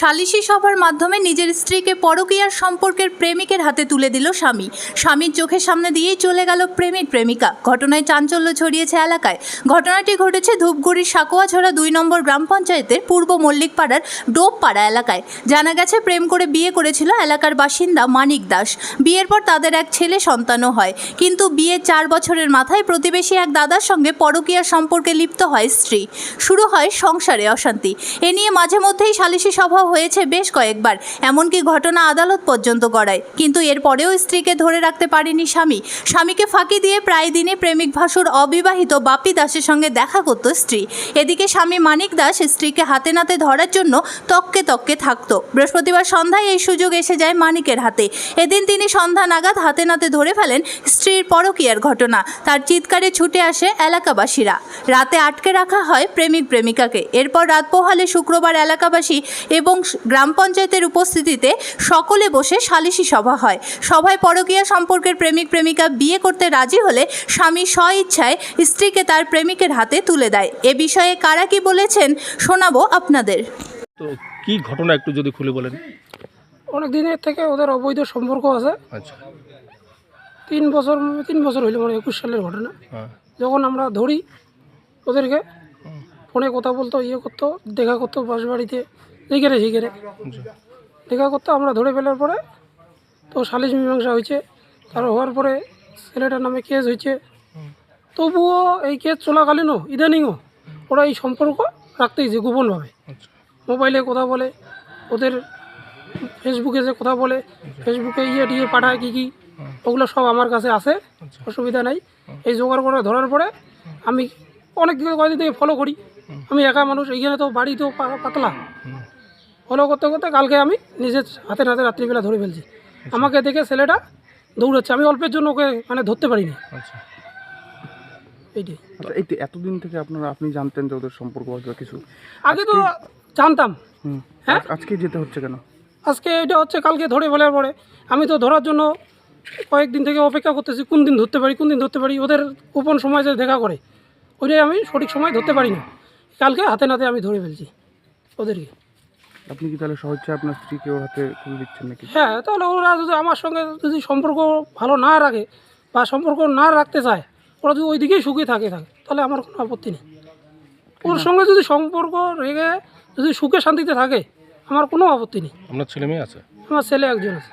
সালিশি সভার মাধ্যমে নিজের স্ত্রীকে পরকীয়ার সম্পর্কের প্রেমিকের হাতে তুলে দিল স্বামী। স্বামীর চোখের সামনে দিয়েই চলে গেল প্রেমিক প্রেমিকা। ঘটনায় চাঞ্চল্য ছড়িয়েছে এলাকায়। ঘটনাটি ঘটেছে ধূপগুড়ির সাকোয়াছড়া দুই নম্বর গ্রাম পঞ্চায়েতের পূর্ব মল্লিকপাড়ার ডোবপাড়া এলাকায়। জানা গেছে, প্রেম করে বিয়ে করেছিল এলাকার বাসিন্দা মানিক দাস। বিয়ের পর তাদের এক ছেলে সন্তানও হয়। কিন্তু বিয়ের চার বছরের মাথায় প্রতিবেশী এক দাদার সঙ্গে পরকীয়ার সম্পর্কে লিপ্ত হয় স্ত্রী। শুরু হয় সংসারে অশান্তি। এ নিয়ে মাঝে মধ্যেই সালিশি সভা হয়েছে বেশ কয়েকবার। এমনকি ঘটনা আদালত পর্যন্ত গড়ায়। কিন্তু এরপরেও স্ত্রীকে ধরে রাখতে পারেনি স্বামী। স্বামীকে ফাঁকি দিয়ে প্রায় দিনে প্রেমিক ভাসুর অবিবাহিত বাপি দাসের সঙ্গে দেখা করত স্ত্রী। এদিকে স্বামী মানিক দাস স্ত্রীকে হাতে নাতে ধরার জন্য তককে তককে থাকতো। বৃহস্পতিবার সন্ধ্যায় এই সুযোগ এসে যায় মানিকের হাতে। এদিন তিনি সন্ধ্যা নাগাদ হাতে নাতে ধরে ফেলেন স্ত্রীর পরকীয়ার ঘটনা। তার চিৎকারে ছুটে আসে এলাকাবাসীরা। রাতে আটকে রাখা হয় প্রেমিক প্রেমিকাকে। এরপর রাত পোহালে শুক্রবার এলাকাবাসী এবং গ্রাম পঞ্চায়েতের উপস্থিতিতে সকলে বসে সালিশি সভা হয়। সভায় পরকীয়া সম্পর্কের প্রেমিক প্রেমিকা বিয়ে করতে রাজি হলে স্বামী স্ব ইচ্ছায় স্ত্রীকে তার প্রেমিকের হাতে তুলে দেয়। এ বিষয়ে কারা কি বলেছেন শোনাবো আপনাদের। তো কি ঘটনা একটু যদি খুলে বলেন। অনেক দিনের থেকে ওদের অবৈধ সম্পর্ক আছে। আচ্ছা। তিন বছর তিন বছর হইল মানে একুশ সালের ঘটনা। হ্যাঁ। যখন আমরা ধরি ওদেরকে ফোনে কথা বলতো ইয়ে করতো দেখা করতো বাস যেখানে সেখানে আচ্ছা দেখা করতো আমরা ধরে ফেলার পরে তো সালিশ মীমাংসা হয়েছে। তার হওয়ার পরে ছেলেটার নামে কেস হয়েছে। তবুও এই কেস চলাকালীনও, ইদানিংও ওরা এই সম্পর্ক রাখতেইছে গোপনভাবে। মোবাইলে কথা বলে, ওদের ফেসবুকে যে কথা বলে, ফেসবুকে ইয়ে টিয়ে পাঠায় কী কী, ওগুলো সব আমার কাছে আছে, অসুবিধা নাই। এই জোগাড় করে ধরার পরে আমি অনেক দিন কয়েকদিন থেকে ফলো করি। আমি একা মানুষ, এইখানে তো বাড়ি তো পাতলা। ফলো করতে করতে কালকে আমি নিজের হাতে হাতে রাত্রিবেলা ধরে ফেলছি। আমাকে দেখে ছেলেটা দৌড়াচ্ছে। আমি অল্পের জন্য ওকে মানে ধরতে পারিনি। আচ্ছা। এইটাই। আচ্ছা এই তো এতদিন থেকে আপনারা আপনি জানতেন যে ওদের সম্পর্ক আছে কিছু। আগে তো জানতাম। হুম। হ্যাঁ? আজকে যেতে হচ্ছে কেন? আজকে এটা হচ্ছে কালকে ধরে ফেলার পরে। আমি তো ধরার জন্য কয়েকদিন থেকে অপেক্ষা করতেছি কোন দিন ধরতে পারি কোন দিন ধরতে পারি। ওদের গোপন সময় যে দেখা করে ওইটাই আমি সঠিক সময় ধরতে পারি না কালকে হাতে নাতে আমি ধরে ফেলছি ওদেরকে। আপনি কি তাহলে সহজে আপনার স্ত্রীকে ওর হাতে তুলে দিচ্ছেন নাকি? হ্যাঁ তাহলে ওরা যদি আমার সঙ্গে যদি সম্পর্ক ভালো না রাখে বা সম্পর্ক না রাখতে চায় ওরা যদি ওই দিকেই সুখে থাকে থাকে তাহলে আমার কোনো আপত্তি নেই। ওর সঙ্গে যদি সম্পর্ক রেখে যদি সুখে শান্তিতে থাকে আমার কোনো আপত্তি নেই। আপনার ছেলে মেয়ে আছে? আমার ছেলে একজন আছে।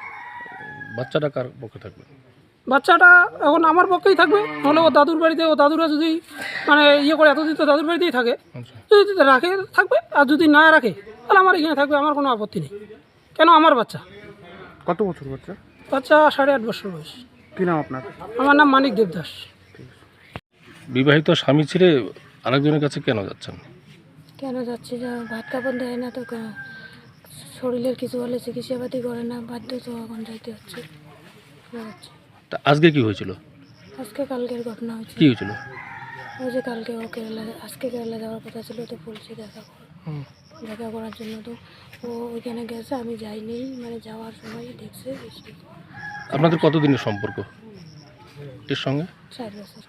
বাচ্চাটা কার পক্ষে থাকবে? বাচ্চাটা এখন আমার পক্ষেই থাকবে নাহলে ও দাদুর বাড়িতে ও দাদুরা যদি মানে ইয়ে করে এতদিন তো দাদুর বাড়িতেই থাকে আচ্ছা। যদি রাখে থাকবে আর যদি না রাখে তাহলে আমার এখানে থাকবে আমার কোনো আপত্তি নেই। কেন? আমার বাচ্চা। কত বছর বাচ্চা? বাচ্চা সাড়ে আট বছর বয়স। কি নাম আপনার? আমার নাম মানিক দেবদাস। বিবাহিত স্বামী ছেড়ে আরেকজনের কাছে কেন যাচ্ছেন? কেন যাচ্ছে? যে ভাত কাপড় দেয় না তো শরীরের কিছু হলে চিকিৎসাপাতি করে না বাধ্য তো এখন যাইতে হচ্ছে। তা আজকে কি হয়েছিল? আজকে কালকের ঘটনা হয়েছে কি হয়েছিল? ওই যে কালকে ও কেরালা আজকে কেরালা যাওয়ার কথা ছিল তো বলছি দেখা হুম। দেখা করার জন্য। তো ও ওইখানে গেছে আমি যাইনি। মানে যাওয়ার সময় দেখছে আপনাদের কতদিনের সম্পর্ক? এর সঙ্গে? চার বছর।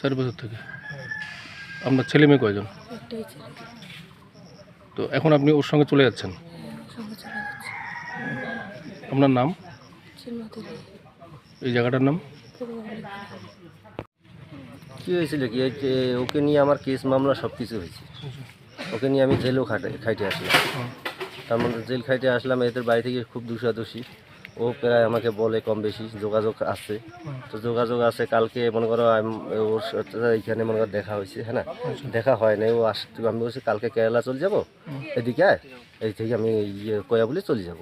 চার বছর থেকে। আপনার ছেলে মেয়ে কয়জন? একটাই ছিল। তো এখন আপনি ওর সঙ্গে চলে যাচ্ছেন? হ্যাঁ, সঙ্গে চলে যাচ্ছে। আপনার নাম? এই জায়গাটার নাম? পূর্ব বলে কী হয়েছিল কি? এই যে ওকে নিয়ে আমার কেস মামলা সব কিছু হয়েছে। ওকে নিয়ে আমি জেলও খাটে খাইটে আসলাম। তার মধ্যে জেল খাইতে আসলাম এদের বাড়ি থেকে খুব দোষাদোষী ও প্রায় আমাকে বলে কম বেশি যোগাযোগ আছে। তো যোগাযোগ আছে কালকে মনে করো ওর সাথে এইখানে মনে করো দেখা হয়েছে হ্যাঁ না? দেখা হয় নাই ও আস আমি বলছি কালকে কেরালা চলে যাব? এদিকে এই থেকে আমি ইয়ে কয়া বলে চলে যাব।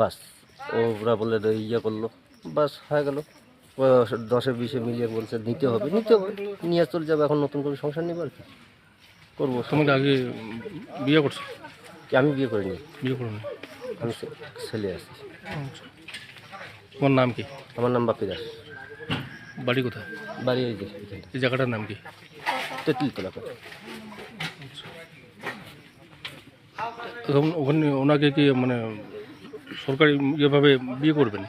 বাস ওরা বললে তো ইয়ে করল। বাস হয়ে গেল। দশে বিশে মিলিয়ে বলছে নিতে হবে নিতে হবে। নিয়ে চলে যাবে এখন নতুন করে সংসার নিব আর কি। করব। তোমাকে আগে বিয়ে করছ? কি আমি বিয়ে করিনি। বিয়ে করো না। আমি ছেলে আছি। আচ্ছা। তোমার নাম কি? আমার নাম বাপি দাস বাড়ি কোথায়? বাড়ি এই যে এই জায়গাটার নাম কি? তেঁতুল তোলা করে তখন ওখানে ওনাকে কি মানে সরকারি ইয়েভাবে বিয়ে করবেন?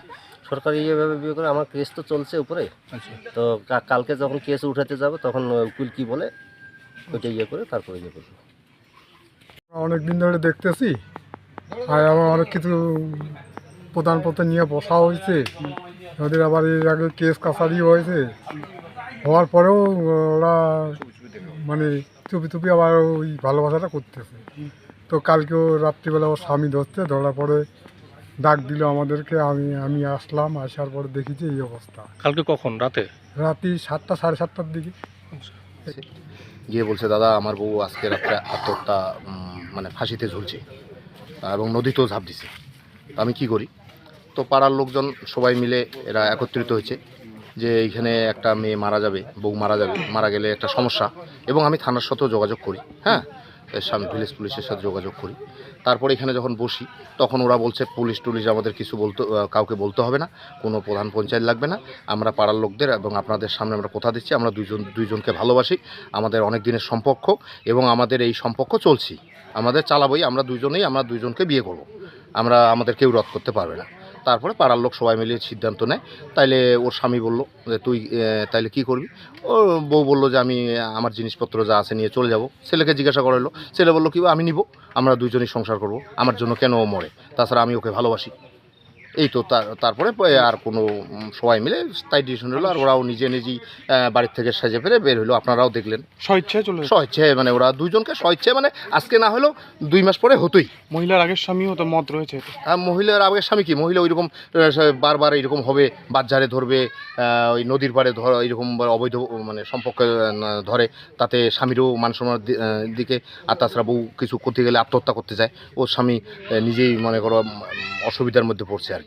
সরকারি ইয়েভাবে বিয়ে করে আমার কেস তো চলছে উপরে। আচ্ছা। তো কালকে যখন কেস উঠাতে যাবে তখন উকিল কি বলে ওইটা ইয়ে করে তারপরে ইয়ে করব। অনেক দিন ধরে দেখতেছি। আর আবার অনেক কিছু প্রধানপত্র নিয়ে বসা হয়েছে। ওদের আবার এর আগে কেস কাছারি হয়েছে। হওয়ার পরেও ওরা মানে চুপি চুপি আবার ওই ভালোবাসাটা করতেছে। তো কালকেও রাত্রিবেলা ওর স্বামী ধরছে ধরার পরে ডাক দিল আমাদেরকে আমি আমি আসলাম আসার পরে দেখি যে এই অবস্থা। কালকে কখন? রাতে? রাত্রি সাতটা সাড়ে সাতটার দিকে। গিয়ে বলছে, দাদা, আমার বউ আজকে রাত্রে আত্মহত্যা মানে ফাঁসিতে ঝুলছে এবং নদীতেও ঝাঁপ দিছে। আমি কি করি? তো পাড়ার লোকজন সবাই মিলে এরা একত্রিত হয়েছে যে এইখানে একটা মেয়ে মারা যাবে, বউ মারা যাবে, মারা গেলে একটা সমস্যা এবং আমি থানার সাথেও যোগাযোগ করি হ্যাঁ? সামনে ভিলেজ পুলিশের সাথে যোগাযোগ করি। তারপরে এখানে যখন বসি, তখন ওরা বলছে, পুলিশ টুলিশ আমাদের কিছু বলতে কাউকে বলতে হবে না। কোনো প্রধান পঞ্চায়েত লাগবে না। আমরা পাড়ার লোকদের এবং আপনাদের সামনে আমরা কথা দিচ্ছি। আমরা দুজন দুইজনকে ভালোবাসি। আমাদের অনেক দিনের সম্পর্ক এবং আমাদের এই সম্পর্ক চলছি। আমাদের চালাবই। আমরা দুজনেই আমরা দুজনকে বিয়ে করব। আমরা, আমাদের কেউ রদ করতে পারবে না। তারপরে পাড়ার লোক সবাই মিলে সিদ্ধান্ত নেয়। তাইলে ওর স্বামী বলল যে, তুই তাইলে কি করবি? ও বউ বলল যে, আমি, আমার জিনিসপত্র যা আছে নিয়ে চলে যাব। ছেলেকে জিজ্ঞাসা করালো ছেলে বলল কি, আমি নিব, আমরা দুইজনই সংসার করব। আমার জন্য কেন ও মরে? তাছাড়া আমি ওকে ভালোবাসি। এই তো তারপরে আর কোনো সবাই মিলে তাই ডিসিশন হলো আর ওরাও নিজে নিজেই বাড়ির থেকে সাজে ফেরে বের হলো। আপনারাও দেখলেন। স্বেচ্ছায় চলে গেছে। স্বেচ্ছায় মানে ওরা দুজনকে স্বেচ্ছায় মানে আজকে না হলেও দুই মাস পরে হতোই। মহিলার আগের স্বামীও তো মত রয়েছে। আর মহিলার আগের স্বামী কি? মহিলা ওইরকম বারবার এরকম হবে বাজারে ধরবে ওই নদীর পাড়ে ধর এরকম অবৈধ মানে সম্পর্ক ধরে তাতে স্বামীরও মান সম্মানের দিকে আর তাছাড়া বউ কিছু করতে গেলে আত্মহত্যা করতে যায় ওর স্বামী নিজেই মনে করো অসুবিধার মধ্যে পড়ছে আর কি।